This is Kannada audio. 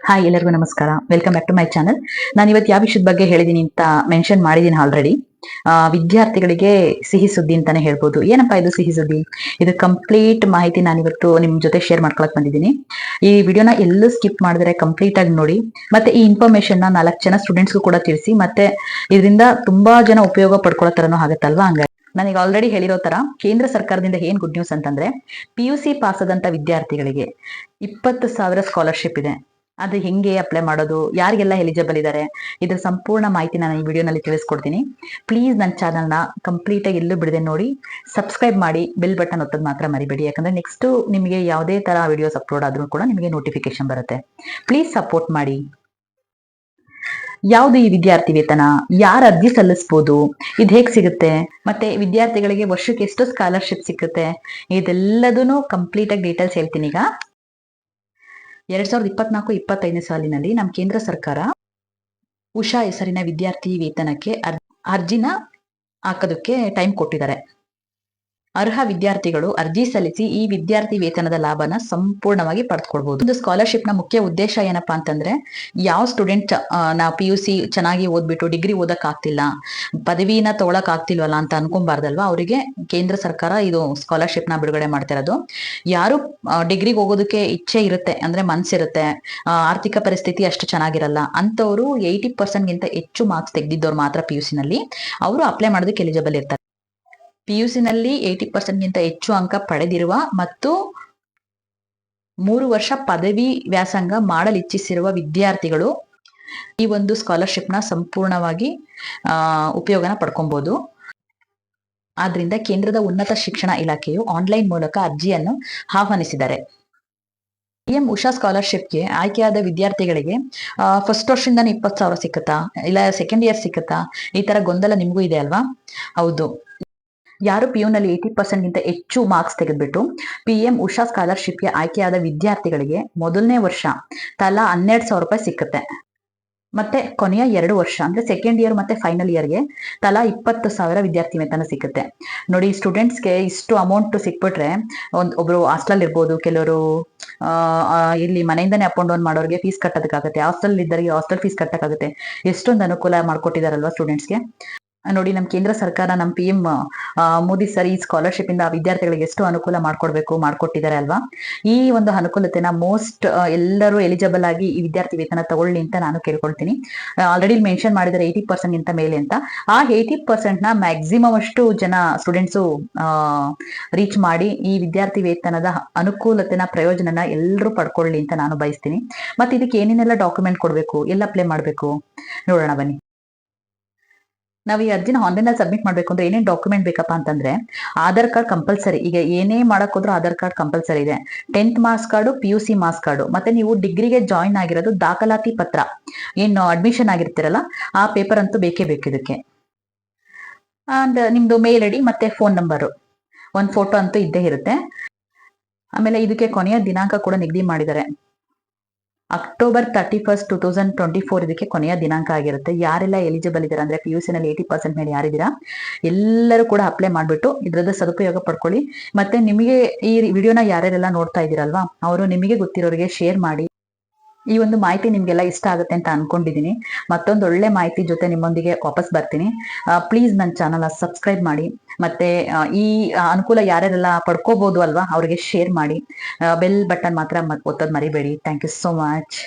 ಹಾಯ್ ಎಲ್ಲರಿಗೂ ನಮಸ್ಕಾರ. Welcome back to my channel ನಾನು ಇವತ್ತು ಯಾವ ವಿಷಯದ ಬಗ್ಗೆ ಹೇಳಿದೀನಿ ಅಂತ ಮೆನ್ಷನ್ ಮಾಡಿದೀನಿ ಆಲ್ರೆಡಿ ವಿದ್ಯಾರ್ಥಿಗಳಿಗೆ ಸಿಹಿ ಸುದ್ದಿ ಅಂತಾನೆ ಹೇಳ್ಬೋದು. ಏನಪ್ಪಾ ಇದು ಸಿಹಿ ಸುದ್ದಿ? ಇದು ಕಂಪ್ಲೀಟ್ ಮಾಹಿತಿ ನಾನು ಇವತ್ತು ನಿಮ್ ಜೊತೆ ಶೇರ್ ಮಾಡ್ಕೊಳಕ್ ಬಂದಿದ್ದೀನಿ ಈ ವಿಡಿಯೋನ ಎಲ್ಲೂ ಸ್ಕಿಪ್ ಮಾಡಿದ್ರೆ ಕಂಪ್ಲೀಟ್ ಆಗಿ ನೋಡಿ. ಮತ್ತೆ ಈ ಇನ್ಫಾರ್ಮೇಶನ್ನ ನಾಲ್ಕು ಜನ ಸ್ಟೂಡೆಂಟ್ಸ್ಗೂ ಕೂಡ ತಿಳಿಸಿ, ಮತ್ತೆ ಇದರಿಂದ ತುಂಬಾ ಜನ ಉಪಯೋಗ ಪಡ್ಕೊಳ್ಳೋ ತರನೂ ಆಗತ್ತಲ್ವಾ ಹಂಗ ನನಗೆ ಆಲ್ರೆಡಿ ಹೇಳಿರೋ ತರ ಕೇಂದ್ರ ಸರ್ಕಾರದಿಂದ ಏನ್ ಗುಡ್ ನ್ಯೂಸ್ ಅಂತಂದ್ರೆ ಪಿ ಯು ಪಾಸ್ ಆದಂತ ವಿದ್ಯಾರ್ಥಿಗಳಿಗೆ ಇಪ್ಪತ್ತು ಸಾವಿರ ಸ್ಕಾಲರ್ಶಿಪ್ ಇದೆ. ಅದು ಹೆಂಗೆ ಅಪ್ಲೈ ಮಾಡೋದು? ಯಾರಿಗೆಲ್ಲ ಎಲಿಜಿಬಲ್ ಇದ್ದಾರೆ ಇದ್ರ ಸಂಪೂರ್ಣ ಮಾಹಿತಿ ನಾನು ಈ ವಿಡಿಯೋನಲ್ಲಿ ತಿಳಿಸ್ಕೊಡ್ತೀನಿ. ಪ್ಲೀಸ್ ನನ್ನ ಚಾನಲ್ನ ಕಂಪ್ಲೀಟ್ ಆಗಿ ಎಲ್ಲೂ ಬಿಡದೆ ನೋಡಿ. ಸಬ್ಸ್ಕ್ರೈಬ್ ಮಾಡಿ ಬೆಲ್ ಬಟನ್ ಒತ್ತೋದು ಮಾತ್ರ ಮರಿಬೇಡಿ. ಯಾಕಂದ್ರೆ ನೆಕ್ಸ್ಟ್ ನಿಮಗೆ ಯಾವುದೇ ತರ ವಿಡಿಯೋಸ್ ಅಪ್ಲೋಡ್ ಆದ್ರೂ ಕೂಡ ನಿಮಗೆ ನೋಟಿಫಿಕೇಶನ್ ಬರುತ್ತೆ. ಪ್ಲೀಸ್ ಸಪೋರ್ಟ್ ಮಾಡಿ. ಯಾವುದು ಈ ವಿದ್ಯಾರ್ಥಿ ವೇತನ? ಯಾರು ಅರ್ಜಿ ಸಲ್ಲಿಸಬಹುದು ಇದು ಹೇಗೆ ಸಿಗುತ್ತೆ? ಮತ್ತೆ ವಿದ್ಯಾರ್ಥಿಗಳಿಗೆ ವರ್ಷಕ್ಕೆ ಎಷ್ಟು ಸ್ಕಾಲರ್ಶಿಪ್ ಸಿಗುತ್ತೆ? ಇದೆಲ್ಲದೂ ಕಂಪ್ಲೀಟ್ ಆಗಿ ಡೀಟೇಲ್ಸ್ ಹೇಳ್ತೀನಿ ಈಗ. ಎರಡ್ ಸಾವಿರದ ಇಪ್ಪತ್ನಾಲ್ಕು, ಇಪ್ಪತ್ತೈದನೇ ಸಾಲಿನಲ್ಲಿ ನಮ್ಮ ಕೇಂದ್ರ ಸರ್ಕಾರ ಉಷಾ ಹೆಸರಿನ ವಿದ್ಯಾರ್ಥಿ ವೇತನಕ್ಕೆ ಅರ್- ಅರ್ಜಿನ ಹಾಕೋದಕ್ಕೆ ಟೈಮ್ ಕೊಟ್ಟಿದ್ದಾರೆ. ಅರ್ಹ ವಿದ್ಯಾರ್ಥಿಗಳು ಅರ್ಜಿ ಸಲ್ಲಿಸಿ ಈ ವಿದ್ಯಾರ್ಥಿ ವೇತನದ ಲಾಭನ ಸಂಪೂರ್ಣವಾಗಿ ಪಡೆದುಕೊಳ್ಬಹುದು. ಒಂದು ಸ್ಕಾಲರ್ಶಿಪ್ನ ಮುಖ್ಯ ಉದ್ದೇಶ ಏನಪ್ಪಾ ಅಂತಂದ್ರೆ, ಯಾವ ಸ್ಟೂಡೆಂಟ್ ನಾವು ಪಿ ಯು ಚೆನ್ನಾಗಿ ಓದ್ಬಿಟ್ಟು ಡಿಗ್ರಿ ಓದಕ್ ಆಗ್ತಿಲ್ಲ ಪದವಿನ ತಗೊಳಕ್ ಆಗ್ತಿಲ್ವಲ್ಲ ಅಂತ ಅನ್ಕೊಂಬಾರ್ದಲ್ವಾ? ಅವರಿಗೆ ಕೇಂದ್ರ ಸರ್ಕಾರ ಇದು ಸ್ಕಾಲರ್ಶಿಪ್ನ ಬಿಡುಗಡೆ ಮಾಡ್ತಿರೋದು ಯಾರು ಡಿಗ್ರಿಗೆ ಹೋಗೋದಕ್ಕೆ ಇಚ್ಛೆ ಇರುತ್ತೆ, ಅಂದ್ರೆ ಮನ್ಸಿರುತ್ತೆ ಆರ್ಥಿಕ ಪರಿಸ್ಥಿತಿ ಅಷ್ಟು ಚೆನ್ನಾಗಿರಲ್ಲ ಅಂತವರು ಏಯ್ಟಿ ಪರ್ಸೆಂಟ್ಗಿಂತ ಹೆಚ್ಚು ಮಾರ್ಕ್ಸ್ ತೆಗೆದಿದ್ದವ್ರು ಮಾತ್ರ ಪಿ ಯು ನಲ್ಲಿ. ಅವರು ಅಪ್ಲೈ ಮಾಡೋದಕ್ಕೆ ಎಲಿಜಿಬಲ್ ಇರ್ತಾರೆ. ಪಿ ಯು ಸಿ ನಲ್ಲಿ ಏಯ್ಟಿ ಪರ್ಸೆಂಟ್ಗಿಂತ ಹೆಚ್ಚು ಅಂಕ ಪಡೆದಿರುವ ಮತ್ತು ಮೂರು ವರ್ಷ ಪದವಿ ವ್ಯಾಸಂಗ ಮಾಡಲು ಇಚ್ಛಿಸಿರುವ ವಿದ್ಯಾರ್ಥಿಗಳು ಈ ಒಂದು ಸ್ಕಾಲರ್ಶಿಪ್ನ ಸಂಪೂರ್ಣವಾಗಿ ಉಪಯೋಗನ ಪಡ್ಕೊಬಹುದು ಆದ್ರಿಂದ ಕೇಂದ್ರದ ಉನ್ನತ ಶಿಕ್ಷಣ ಇಲಾಖೆಯು ಆನ್ಲೈನ್ ಮೂಲಕ ಅರ್ಜಿಯನ್ನು ಆಹ್ವಾನಿಸಿದ್ದಾರೆ. ಎಂ ಉಷಾ ಸ್ಕಾಲರ್ಶಿಪ್ಗೆ ಆಯ್ಕೆಯಾದ ವಿದ್ಯಾರ್ಥಿಗಳಿಗೆ ಫಸ್ಟ್ ವರ್ಷದಿಂದಾನೇ ಇಪ್ಪತ್ತು ಸಾವಿರ ಸಿಕ್ಕತ್ತಾ, ಇಲ್ಲ ಸೆಕೆಂಡ್ ಇಯರ್ ಸಿಕ್ಕತ್ತಾ, ಈ ತರ ಗೊಂದಲ ನಿಮಗೂ ಇದೆ ಅಲ್ವಾ? ಹೌದು. ಯಾರು ಪಿ ನಲ್ಲಿ ಏಯ್ಟಿ ಪರ್ಸೆಂಟ್ಗಿಂತ ಹೆಚ್ಚು ಮಾರ್ಕ್ಸ್ ತೆಗೆದುಬಿಟ್ಟು ಪಿ ಎಂ ಉಷಾ ಸ್ಕಾಲರ್ಶಿಪ್ಗೆ ಆಯ್ಕೆಯಾದ ವಿದ್ಯಾರ್ಥಿಗಳಿಗೆ ಮೊದಲನೇ ವರ್ಷ ತಲಾ ಹನ್ನೆರಡು ಸಾವಿರ ರೂಪಾಯಿ ಸಿಕ್ಕುತ್ತೆ. ಮತ್ತೆ ಕೊನೆಯ ಎರಡು ವರ್ಷ, ಅಂದ್ರೆ ಸೆಕೆಂಡ್ ಇಯರ್ ಮತ್ತೆ ಫೈನಲ್ ಇಯರ್ಗೆ ತಲಾ ಇಪ್ಪತ್ತು ಸಾವಿರ ವಿದ್ಯಾರ್ಥಿ ವೇತನ ಸಿಕ್ಕುತ್ತೆ. ನೋಡಿ ಸ್ಟೂಡೆಂಟ್ಸ್ಗೆ ಇಷ್ಟು ಅಮೌಂಟ್ ಸಿಕ್ಬಿಟ್ರೆ ಒಂದ್ ಒಬ್ರು ಹಾಸ್ಟೆಲ್ ಇರ್ಬೋದು, ಕೆಲವರು ಇಲ್ಲಿ ಮನೆಯಿಂದನೇ ಅಪ್ ಅಂಡ್ ಡೌನ್ ಮಾಡೋರಿಗೆ ಫೀಸ್ ಕಟ್ಟೋದಕ್ಕಾಗುತ್ತೆ ಹಾಸ್ಟೆಲ್ ಇದ್ದರಿಗೆ ಹಾಸ್ಟೆಲ್ ಫೀಸ್ ಕಟ್ಟಕ್ಕಾಗುತ್ತೆ. ಎಷ್ಟೊಂದು ಅನುಕೂಲ ಮಾಡ್ಕೊಟ್ಟಿದಾರಲ್ವಾ ಸ್ಟೂಡೆಂಟ್ಸ್ಗೆ ನೋಡಿ ನಮ್ಮ ಕೇಂದ್ರ ಸರ್ಕಾರ ನಮ್ಮ ಪಿ ಎಂ ಮೋದಿ ಸರ್ ಈ ಸ್ಕಾಲರ್ಶಿಪ್ ಇಂದ ವಿದ್ಯಾರ್ಥಿಗಳಿಗೆ ಎಷ್ಟು ಅನುಕೂಲ ಮಾಡ್ಕೊಡ್ಬೇಕು, ಮಾಡ್ಕೊಟ್ಟಿದ್ದಾರೆ ಅಲ್ವಾ? ಈ ಒಂದು ಅನುಕೂಲತೆನ ಮೋಸ್ಟ್ ಎಲ್ಲರೂ ಎಲಿಜಿಬಲ್ ಆಗಿ ಈ ವಿದ್ಯಾರ್ಥಿ ವೇತನ ತಗೊಳ್ಳಿ ಅಂತ ನಾನು ಕೇಳ್ಕೊಳ್ತೀನಿ. ಆಲ್ರೆಡಿ ಮೆನ್ಷನ್ ಮಾಡಿದರೆ ಏಯ್ಟಿ ಪರ್ಸೆಂಟ್ ಗಿಂತ ಮೇಲೆ ಅಂತ. ಆ ಏಯ್ಟಿ ಪರ್ಸೆಂಟ್ನ ಮ್ಯಾಕ್ಸಿಮಮ್ ಅಷ್ಟು ಜನ ಸ್ಟೂಡೆಂಟ್ಸು ರೀಚ್ ಮಾಡಿ ಈ ವಿದ್ಯಾರ್ಥಿ ವೇತನದ ಅನುಕೂಲತೆನ, ಪ್ರಯೋಜನನ ಎಲ್ಲರೂ ಪಡ್ಕೊಳ್ಳಿ ಅಂತ ನಾನು ಬಯಸ್ತೀನಿ. ಮತ್ತೆ ಇದಕ್ಕೆ ಏನೇನೆಲ್ಲ ಡಾಕ್ಯುಮೆಂಟ್ ಕೊಡಬೇಕು, ಎಲ್ಲ ಅಪ್ಲೈ ಮಾಡಬೇಕು? ನೋಡೋಣ ಬನ್ನಿ. ನಾವು ಈ ಅರ್ಜಿನ ಆನ್ಲೈನ್ ಅಲ್ಲಿ ಸಬ್ಮಿಟ್ ಮಾಡಬೇಕು ಅಂದ್ರೆ ಏನೇನ್ ಡಾಕ್ಯುಮೆಂಟ್ ಬೇಕಪ್ಪ ಅಂತಂದ್ರೆ ಆಧಾರ್ ಕಾರ್ಡ್ ಕಂಪಲ್ಸರಿ ಈಗ ಏನೇ ಮಾಡಕ್ ಹೋದ್ರೂ ಆಧಾರ್ ಕಾರ್ಡ್ ಕಂಪಲ್ಸರಿ ಇದೆ. Tenth marks card P U C marks card ಮತ್ತೆ ನೀವು ಡಿಗ್ರಿಗೆ ಜಾಯಿನ್ ಆಗಿರೋದು ದಾಖಲಾತಿ ಪತ್ರ. ಏನು ಅಡ್ಮಿಷನ್ ಆಗಿರ್ತೀರಲ್ಲ, ಆ ಪೇಪರ್ ಅಂತೂ ಬೇಕೇ ಬೇಕು ಇದಕ್ಕೆ. ಅಂಡ್ ನಿಮ್ದು ಮೇಲ್ ಐಡಿ ಮತ್ತೆ ಫೋನ್ ನಂಬರು ಒಂದು ಫೋಟೋ ಅಂತೂ ಇದ್ದೇ ಇರುತ್ತೆ. ಆಮೇಲೆ ಇದಕ್ಕೆ ಕೊನೆಯ ದಿನಾಂಕ ಕೂಡ ನಿಗದಿ ಮಾಡಿದ್ದಾರೆ. October thirty first two thousand twenty four ಇದಕ್ಕೆ ಕೊನೆಯ ದಿನಾಂಕ ಆಗಿರುತ್ತೆ. ಯಾರೆಲ್ಲ ಎಲಿಜಿಬಲ್ ಇದ್ದಾರೆ ಅಂದ್ರೆ ಪಿ ಯು ಸಿ ನಲ್ಲಿ ಏಯ್ಟಿ ಪರ್ಸೆಂಟ್ ಮೇಲೆ ಯಾರಿದ್ದೀರಾ, ಎಲ್ಲರೂ ಕೂಡ ಅಪ್ಲೈ ಮಾಡ್ಬಿಟ್ಟು ಇದ್ರದ್ದು ಸದುಪಯೋಗ ಪಡ್ಕೊಳ್ಳಿ. ಮತ್ತೆ ನಿಮಗೆ ಈ ವಿಡಿಯೋನ ಯಾರ್ಯಾರೆಲ್ಲ ನೋಡ್ತಾ ಇದ್ದೀರಲ್ವಾ, ಅವರು ನಿಮಗೆ ಗೊತ್ತಿರೋರಿಗೆ ಶೇರ್ ಮಾಡಿ. ಈ ಒಂದು ಮಾಹಿತಿ ನಿಮ್ಗೆಲ್ಲ ಇಷ್ಟ ಆಗುತ್ತೆ ಅಂತ ಅನ್ಕೊಂಡಿದೀನಿ ಮತ್ತೊಂದು ಒಳ್ಳೆ ಮಾಹಿತಿ ಜೊತೆ ನಿಮ್ಮೊಂದಿಗೆ ವಾಪಸ್ ಬರ್ತೀನಿ. ಪ್ಲೀಸ್ ನನ್ನ ಚಾನಲ್ ಸಬ್ಸ್ಕ್ರೈಬ್ ಮಾಡಿ. ಮತ್ತೆ ಈ ಅನುಕೂಲ ಯಾರ್ಯಾರೆಲ್ಲ ಪಡ್ಕೋಬಹುದು ಅಲ್ವಾ, ಅವ್ರಿಗೆ ಶೇರ್ ಮಾಡಿ. ಬೆಲ್ ಬಟನ್ ಮಾತ್ರ ಒತ್ತೋದ್ ಮರಿಬೇಡಿ. Thank you so much